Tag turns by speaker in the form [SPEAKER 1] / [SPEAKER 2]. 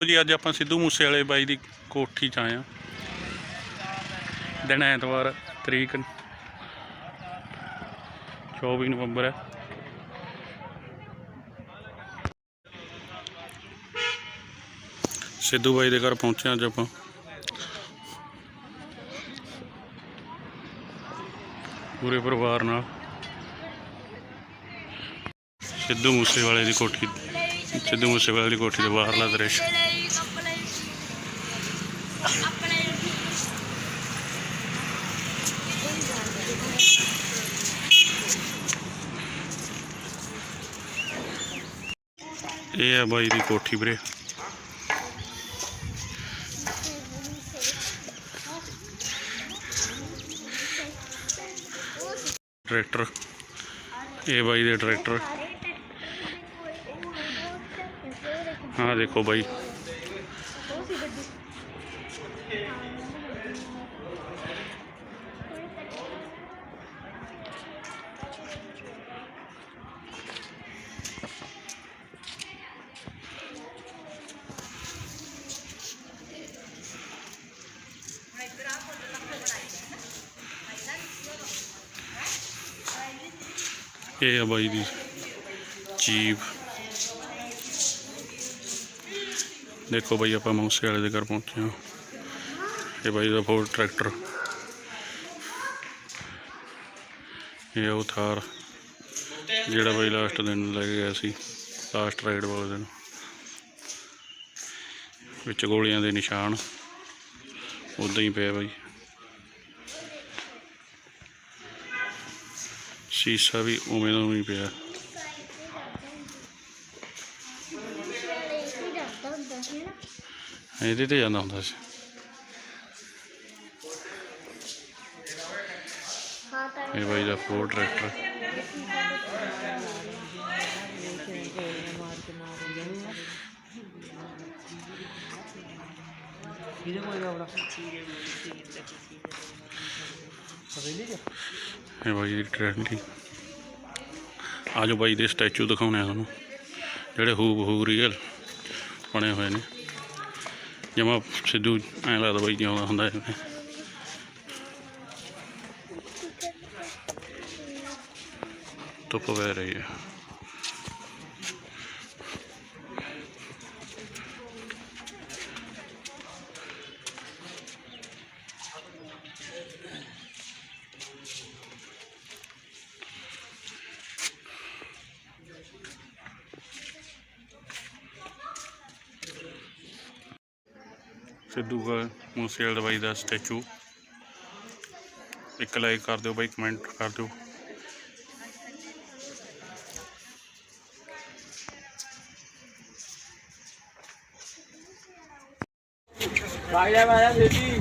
[SPEAKER 1] ਜੀ, ਅੱਜ ਆਪਾਂ ਸਿੱਧੂ ਮੂਸੇ ਵਾਲੇ ਬਾਈ ਦੀ ਕੋਠੀ 'ਚ ਆਏ ਆ ਦਿਨ ਐਤਵਾਰ ਤਰੀਕ 24 ਨਵੰਬਰ ਹੈ। ਸਿੱਧੂ ਬਾਈ ਦੇ ਘਰ ਪਹੁੰਚੇ ਅੱਜ ਆਪਾਂ। ਪੂਰੇ ਪਰਿਵਾਰ ਨਾਲ। ਸਿੱਧੂ ਮੂਸੇ ਵਾਲੇ ਦੀ ਕੋਠੀ। ਸਿੱਧੂ ਮੂਸੇਵਾਲੇ ਦੀ ਕੋਠੀ ਦੇ ਬਾਹਰਲਾ ਦ੍ਰਿਸ਼ ਇਹ ਹੈ ਬਾਈ ਦੀ ਕੋਠੀ ਵੀਰੇ। ਟਰੈਕਟਰ। ਇਹ ਬਾਈ ਦੇ ਟਰੈਕਟਰ। ਹਾਂ ਦੇਖੋ ਬਾਈ ਇਹ ਆ ਬਾਈ ਦੀ ਜੀਪ ਦੇਖੋ ਬਾਈ ਆਪਾਂ ਮੂਸੇ ਵਾਲੇ ਦੇ ਘਰ ਪਹੁੰਚੇ ਹਾਂ। ਇਹ ਬਾਈ ਦਾ ਫੋਰ ਟਰੈਕਟਰ ਇਹ ਉਹ ਥਾਰ, ਜਿਹੜਾ ਬਾਈ ਲਾਸਟ ਦਿਨ ਲੈ ਕੇ ਗਿਆ ਸੀ। ਲਾਸਟ ਰਾਈਡ ਵਾਲੇ ਦਿਨ। ਵਿੱਚ ਗੋਲੀਆਂ ਦੇ ਨਿਸ਼ਾਨ। ਉਦਾਂ ਹੀ ਪਿਆ ਬਾਈ। ਸ਼ੀਸ਼ਾ ਵੀ ਉਵੇਂ ਦਾ ਉਵੇਂ ਹੀ ਪਿਆ ਇਹਦੇ ਤੇ ਜਾਂਦਾ ਹੁੰਦਾ ਸੀ। ਇਹ ਬਾਈ ਦਾ ਫੋਰ ਟਰੈਕਟਰ
[SPEAKER 2] ਇਹਦੇ ਕੋਲ ਜਾਵੜਾ
[SPEAKER 1] ਇਹ ਬਾਈ ਦੀ ਟ੍ਰੈਂਡੀ ਆਜੋ ਬਾਈ ਦੇ ਸਟੈਚੂ ਦਿਖਾਉਣੇ ਆ ਤੁਹਾਨੂੰ, ਜਿਹੜੇ ਹੂ ਬਹੂ ਰੀਅਲ ਬਣੇ ਹੋਏ ਨੇ ਜਮਾ ਸਿੱਧੂ ਐਂ ਲੱਗਦਾ ਬਾਈ ਜਿਉਂਦਾ ਹੁੰਦਾ ਜਿਵੇਂ ਧੁੱਪ ਪੈ ਰਹੀ ਹੈ ਸਿੱਧੂ ਮੂਸੇਵਾਲੇ ਦਾ ਬਾਈ ਦਾ ਸਟੈਚੂ। ਇੱਕ ਲਾਈਕ ਕਰ ਦਿਓ ਬਾਈ ਕਮੈਂਟ ਕਰ ਦਿਓ।
[SPEAKER 2] ਭਾਈ ਜਾ ਭਾਈ ਬੇਟੀ